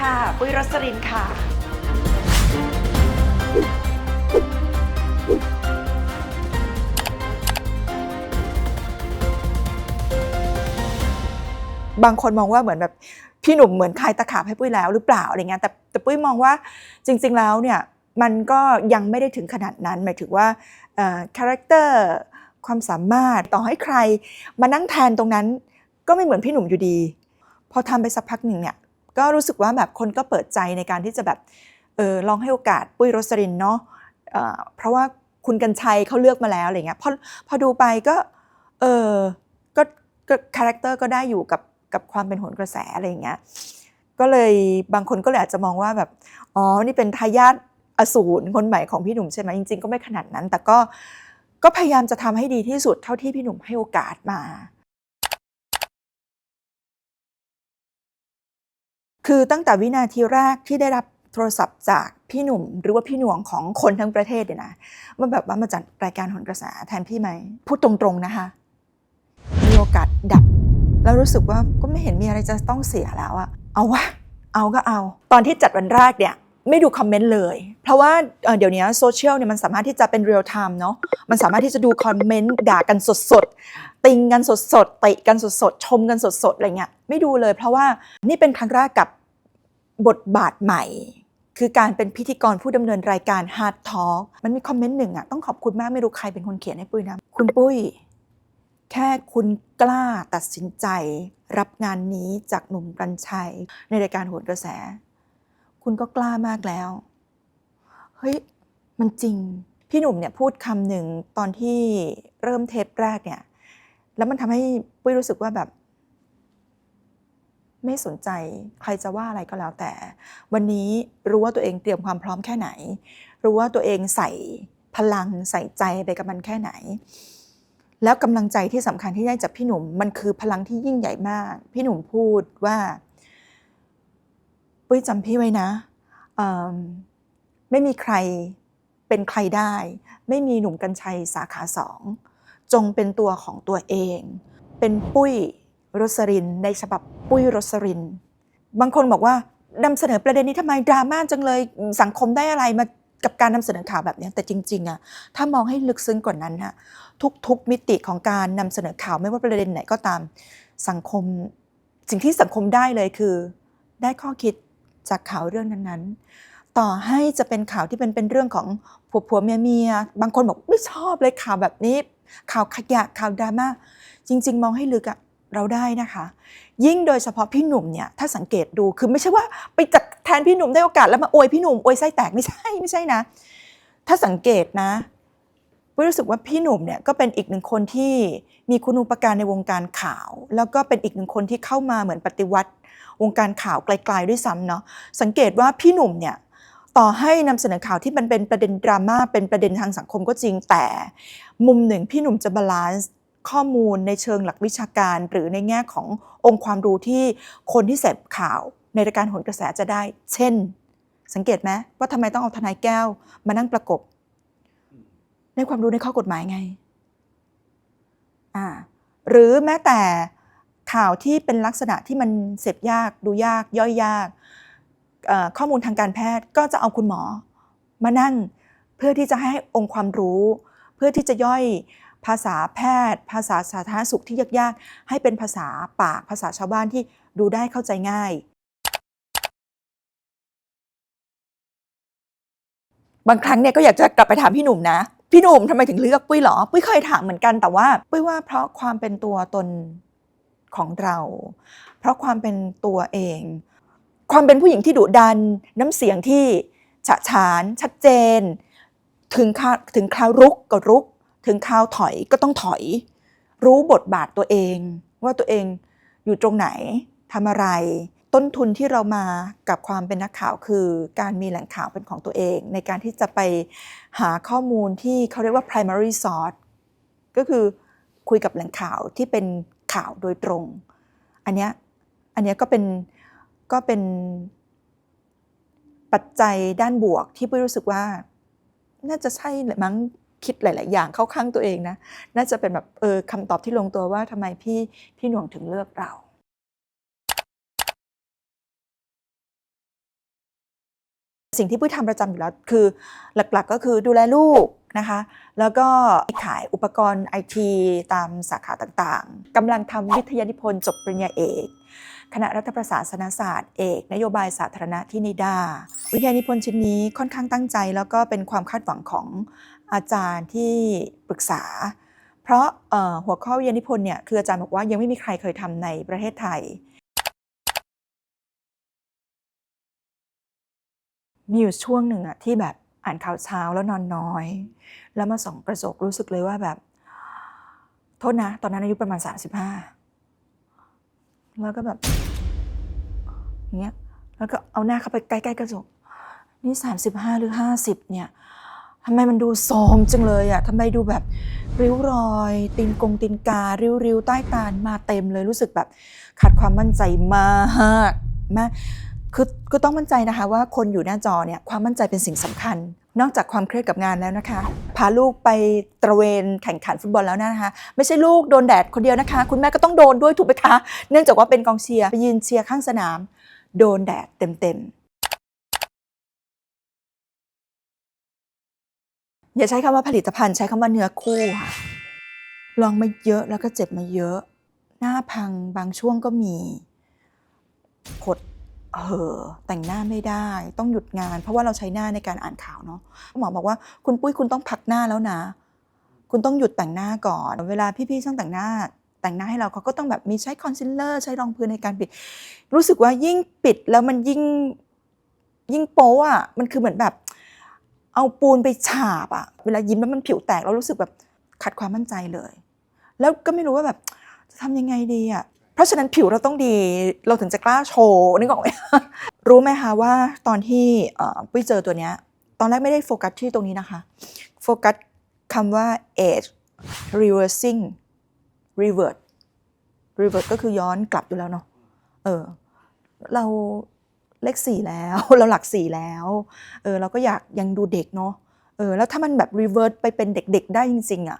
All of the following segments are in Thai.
ค่ะ ปุ้ยรสรินค่ะ บางคนมองว่าเหมือนแบบพี่หนุ่มเหมือนคลายตะขาบให้ปุ้ยแล้วหรือเปล่าอะไรเงี้ยแต่แต่ปุ้ยมองว่าจริง ๆแล้วเนี่ยมันก็ยังไม่ได้ถึงขนาดนั้น หมายถึงว่าคาแรคเตอร์ความสามารถต่อให้ใครมานั่งแทนตรงนั้นก็ไม่เหมือนพี่หนุ่มอยู่ดี พอทำไปสักพักหนึ่งเนี่ย ก็รู้สึกว่าแบบคนก็เปิดใจในการที่จะแบบเออลองให้โอกาสปุ้ยโรสรินเนาะเออเพราะว่าคุณกัญชัยเขาเลือกมาแล้วอะไรเงี้ยพอพอดูไปก็เออก็คาแรคเตอร์ก็ได้อยู่กับกับความเป็นโหนกระแสอะไรเงี้ยก็เลยบางคนก็เลยอาจจะมองว่าแบบอ๋อนี่เป็นทายาทอสูรคนใหม่ของพี่หนุ่มใช่ไหมจริง ๆ ก็ไม่ขนาดนั้น แต่ก็ก็พยายามจะทำให้ดีที่สุดเท่าที่พี่หนุ่มให้โอกาสมา คือตั้งแต่วินาทีแรกที่ได้รับโทรศัพท์จากพี่หนุ่มหรือว่าพี่หน่วงของคนทั้งประเทศเนี่ยนะว่าแบบว่ามาจัดรายการหนกระแสแทนพี่ไหมพูดตรงๆนะคะมีโอกาสดับ แล้วรู้สึกว่าก็ไม่เห็นมีอะไรจะต้องเสียแล้วอะเอาวะเอาก็เอา ตอนที่จัดวันแรกเนี่ยไม่ดูคอมเมนต์เลย เพราะว่าเเดี๋ยวนี้โซเชียลเนี่ยมันสามารถที่จะเป็นเรียลไทม์เนาะมันสามารถที่จะดูคอมเมนต์ด่ากันสดๆ ติงกันสดๆติกันสดๆชมกันสดๆอะไรเงี้ยไม่ดูเลย เพราะว่านี่เป็นครั้งแรกกับบทบาทใหม่ คือการเป็นพิธีกรผู้ดำเนินรายการ Hard Talk มันมีคอมเมนต์หนึ่งอะต้องขอบคุณมากไม่รู้ใครเป็นคนเขียนให้ปุ้ยนะคุณปุ้ย แค่คุณกล้าตัดสินใจ รับงานนี้จากหนุ่มกัญชัย ในรายการโหนกระแส คุณก็กล้ามากแล้ว เฮ้ย มันจริง พี่หนุ่มเนี่ยพูดคำหนึ่งตอนที่เริ่มเทปแรกเนี่ย แล้วมันทำให้ปุ้ยรู้สึกว่าแบบ ไม่สนใจใครจะว่าอะไรก็แล้วแต่ วันนี้รู้ว่าตัวเองเตรียมความพร้อมแค่ไหน รู้ว่าตัวเองใส่พลังใส่ใจไปกับมันแค่ไหน แล้วกำลังใจที่สำคัญที่ได้จากพี่หนุ่ม มันคือพลังที่ยิ่งใหญ่มาก พี่หนุ่มพูดว่า ปุ้ยจำพี่ไว้นะไม่มีใครเป็นใครได้ ไม่มีหนุ่มกัญชัยสาขาสอง จงเป็นตัวของตัวเอง เป็นปุ้ยรสรินในฉบับปุ้ยรสริน บางคนบอกว่านำเสนอประเด็นนี้ทำไมดราม่าจังเลยสังคมได้อะไรมากับการนำเสนอข่าวแบบนี้แต่จริงๆอะถ้ามองให้ลึกซึ้งกว่านั้นอะทุกๆมิติของการนำเสนอข่าวไม่ว่าประเด็นไหนก็ตามสังคม สิ่งที่สังคมได้เลยคือ ได้ข้อคิดจากข่าวเรื่องนั้นๆ ต่อให้จะเป็นข่าวที่เป็นเป็นเรื่องของผัวผัวเมียเมียบางคนบอกไม่ชอบเลยข่าวแบบนี้ ข่าวขยะข่าวดราม่าจริง ๆ มองให้ลึกอะเราได้นะคะ ยิ่งโดยเฉพาะพี่หนุ่มเนี่ยถ้าสังเกตดูคือไม่ใช่ว่าไปจัดแทนพี่หนุ่มได้โอกาสแล้วมาอวยพี่หนุ่มอวยไส้แตกไม่ใช่ไม่ใช่นะ ถ้าสังเกตนะปุ้ยรู้สึกว่าพี่หนุ่มเนี่ยก็เป็นอีกหนึ่งคนที่มีคุณูปการในวงการข่าว แล้วก็เป็นอีกหนึ่งคนที่เข้ามาเหมือนปฏิวัติ วงการข่าวไกลๆด้วยซ้ำเนาะสังเกตว่าพี่หนุ่มเนี่ย ต่อให้นำเสนอข่าวที่มันเป็นประเด็นดราม่าเป็นประเด็นทางสังคมก็จริงแต่ มุมหนึ่งพี่หนุ่มจะบาลานซ์ข้อมูลในเชิงหลักวิชาการ หรือในแง่ขององค์ความรู้ที่คนที่เสพข่าว ในรายการหนกระแสจะได้ เช่น สังเกตไหมว่าทำไมต้องเอาทนายแก้ว มานั่งประกบ ในความรู้ในข้อกฎหมายไงอ่าหรือแม้แต่ข่าวที่เป็นลักษณะที่มันเสพยากดูยากย่อยยาก ข้อมูลทางการแพทย์ก็จะเอาคุณหมอมานั่งเพื่อที่จะให้องค์ความรู้ เพื่อที่จะย่อยภาษาแพทย์ ภาษาสาธารณสุขที่ยากๆ ให้เป็นภาษาปากภาษาชาวบ้านที่ดูได้เข้าใจง่าย บางครั้งเนี่ยก็อยากจะกลับไปถามพี่หนุ่มนะ พี่หนุ่มทำไมถึงเลือกปุ้ยหรอ ปุ้ยเคยถามเหมือนกันแต่ว่า ปุ้ยว่าเพราะความเป็นตัวตนของเรา เพราะความเป็นตัวเอง ความเป็นผู้หญิงที่ดุดัน น้ำเสียงที่ฉะฉาน ชัดเจน ถึงคาถึงคราวรุกก็รุก ถึงคราวถอยก็ต้องถอย รู้บทบาทตัวเอง ว่าตัวเองอยู่ตรงไหนทำอะไร ต้นทุนที่เรามากับความเป็นนักข่าวคือ การมีแหล่งข่าวเป็นของตัวเอง ในการที่จะไปหาข้อมูลที่เขาเรียกว่า primary source ก็คือคุยกับแหล่งข่าวที่เป็นข่าวโดยตรง อันเนี้ยอันเนี้ยก็เป็น ก็เป็นปัจจัยด้านบวกที่ปุ้ยรู้สึกว่า น่าจะใช่มั้งคิดหลาย ๆ อย่างเข้าข้างตัวเองนะ น่าจะเป็นแบบเออคำตอบที่ลงตัวว่าทำไมพี่พี่หน่วงถึงเลือกเราสิ่งที่ปุ้ยทำประจำอยู่แล้วคือหลักๆก็คือดูแลลูกนะคะ แล้วก็ขายอุปกรณ์ไอทีตามสาขาต่างๆกำลังทำวิทยานิพนธ์จบปริญญาเอก คณะรัฐประศาสนศาสตร์เอก นโยบายสาธารณะที่นิดา วิทยานิพนธ์ชิ้นนี้ค่อนข้างตั้งใจ แล้วก็เป็นความคาดหวังของอาจารย์ที่ปรึกษา เพราะหัวข้อวิทยานิพนธ์เนี่ยคืออาจารย์บอกว่ายังไม่มีใครเคยทำในประเทศไทย มีอยู่ช่วงหนึ่งอะที่แบบอ่านข่าวเช้าแล้วนอนน้อย แล้วมาส่องกระจกรู้สึกเลยว่าแบบ โทษนะ ตอนนั้นอายุประมาณ 35 แล้วก็แบบอย่างเงี้ยแล้วก็เอาหน้าเข้าไปใกล้ๆกระจก นี่ 35 หรือ 50 เนี่ยทำไมมันดูโทมจังเลยอะทำไมดูแบบริ้วรอย ตีนกงตีนกา ริ้วๆใต้ตามาเต็มเลยรู้สึกแบบขาดความมั่นใจมากมาก คือก็ต้องมั่นใจนะคะว่าคนอยู่หน้าจอเนี่ยความมั่นใจเป็นสิ่งสำคัญ นอกจากความเครียดกับงานแล้วนะคะ พาลูกไปตระเวนแข่งขันฟุตบอลแล้วนะคะ ไม่ใช่ลูกโดนแดดคนเดียวนะคะ คุณแม่ก็ต้องโดนด้วยถูกไหมคะ เนื่องจากว่าเป็นกองเชียร์ไปยืนเชียร์ข้างสนาม โดนแดดเต็มๆอย่าใช้คำว่าผลิตภัณฑ์ใช้คำว่าเนื้อคู่ค่ะลองมาเยอะแล้วก็เจ็บมาเยอะ หน้าพังบางช่วงก็มีผด เออแต่งหน้าไม่ได้ต้องหยุดงาน เพราะว่าเราใช้หน้าในการอ่านข่าวเนาะหมอบอกว่าคุณปุ้ยคุณต้องพักหน้าแล้วนะ คุณต้องหยุดแต่งหน้าก่อน เวลาพี่ๆช่างแต่งหน้า แต่งหน้าให้เราเขาก็ต้องแบบมีใช้คอนซีลเลอร์ใช้รองพื้นในการปิด รู้สึกว่ายิ่งปิดแล้วมันยิ่งยิ่งโป๊อะมันคือเหมือนแบบ เอาปูนไปฉาบอะเวลายิ้มแล้วมันผิวแตกเรารู้สึกแบบขัดความมั่นใจเลย แล้วก็ไม่รู้ว่าแบบจะทำยังไงดีอะ ราะฉะนั้นผิวเราต้องดีเราถึงจะกล้าโชว์นึกออกไหมรู้ไหมคะว่าตอนที่ปุ้ยเจอตัวเนี้ยตอนแรกไม่ได้โฟกัสที่ตรงนี้นะคะ โฟกัสคำว่า age reversing revert revert ก็คือย้อนกลับอยู่แล้วเนาะเออเราเลขสี่แล้วเราหลักสี่แล้วเออเราก็อยากยังดูเด็กเนาะเออแล้วถ้ามันแบบ revert ไปเป็นเด็กๆ ได้จริงๆอะ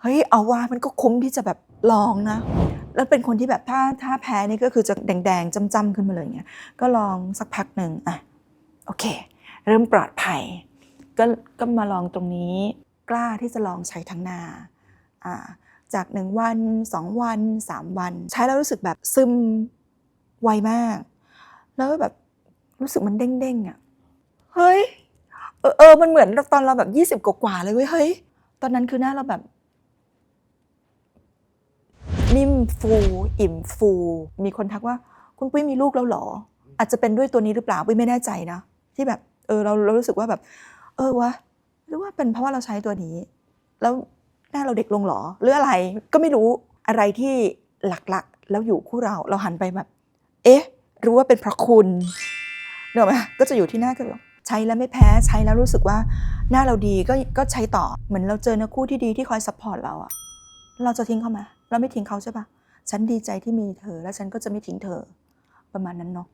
เฮ้ยเอาว่ามันก็คุ้มที่จะแบบลองนะ แล้วเป็นคนที่แบบถ้าถ้าแพ้นี่ก็คือจะแดงๆจ้ำๆขึ้นมาเลยเงี้ยก็ลองสักพักหนึ่งอะโอเค เริ่มปลอดภัย ก็ก็มาลองตรงนี้กล้าที่จะลองใช้ทั้งนาอ่าจากหนึ่งวันสองวันสามวัน ใช้แล้วรู้สึกแบบซึมไวมาก แล้วแบบรู้สึกมันเด้งๆอะเฮ้ยเออเออมันเหมือนตอนเราแบบยี่สิบ20 กว่าๆเลยเว้ยเฮ้ยตอนนั้นคือหน้าเราแบบ นิ่มฟู อิ่มฟู มีคนทักว่า คุณปุ้ยมีลูกแล้วหรอ อาจจะเป็นด้วยตัวนี้หรือเปล่าปุ้ยไม่แน่ใจนะ ที่แบบเออเราเรารู้สึกว่าแบบ เออวะหรือว่าเป็นเพราะว่าเราใช้ตัวนี้ แล้วหน้าเราเด็กลงหรอหรืออะไรก็ไม่รู้อะไรที่หลักๆ แล้วอยู่คู่เราเราหันไปแบบ เอ๊ะ รู้ว่าเป็นเพราะคุณเนกอะไหมก็จะอยู่ที่หน้าก็แบบใช้แล้วไม่แพ้ใช้แล้วรู้สึกว่าหน้าเราดีก็ก็ใช้ต่อเหมือนเราเจอเนื้อคู่ที่ดีที่คอยซัพพอร์ตเราอะเราจะทิ้งเขาไหม เราไม่ทิ้งเขาใช่ปะฉันดีใจที่มีเธอ แล้วฉันก็จะไม่ทิ้งเธอ ประมาณนั้นเนาะ